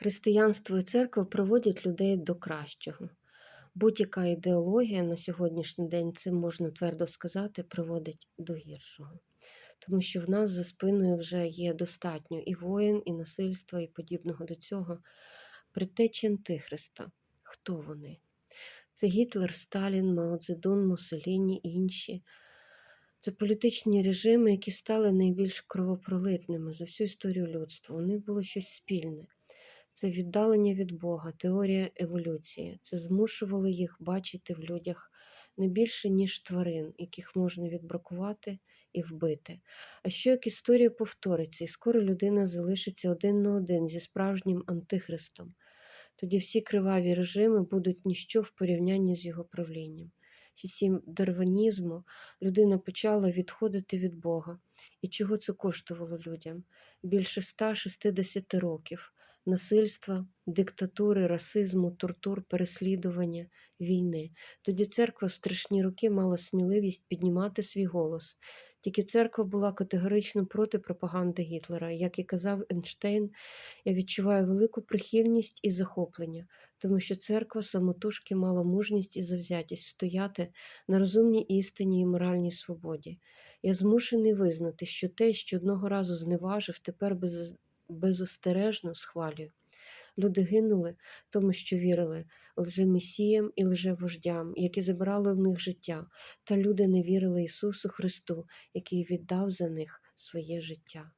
Християнство і церква приводять людей до кращого. Будь-яка ідеологія на сьогоднішній день, цим можна твердо сказати, приводить до гіршого. Тому що в нас за спиною вже є достатньо і воїн, і насильства, і подібного до цього. Предтечі Антихриста. Хто вони? Це Гітлер, Сталін, Мао Цзедун, Муссоліні і інші. Це політичні режими, які стали найбільш кровопролитними за всю історію людства. У них було щось спільне. Це віддалення від Бога, теорія еволюції. Це змушувало їх бачити в людях не більше, ніж тварин, яких можна відбракувати і вбити. А що як історія повториться, і скоро людина залишиться один на один зі справжнім антихристом? Тоді всі криваві режими будуть ніщо в порівнянні з його правлінням. В часі дарванізму людина почала відходити від Бога. І чого це коштувало людям? Більше 160 років насильства, диктатури, расизму, тортур, переслідування, війни. Тоді церква в страшні роки мала сміливість піднімати свій голос. Тільки церква була категорично проти пропаганди Гітлера. Як і казав Ейнштейн, я відчуваю велику прихильність і захоплення, тому що церква самотужки мала мужність і завзятість стояти на розумній істині і моральній свободі. Я змушений визнати, що те, що одного разу зневажив, тепер без, безостережно схвалюю. Люди гинули, тому що вірили лжемесіям і лжевождям, які забирали в них життя, та люди не вірили Ісусу Христу, який віддав за них своє життя.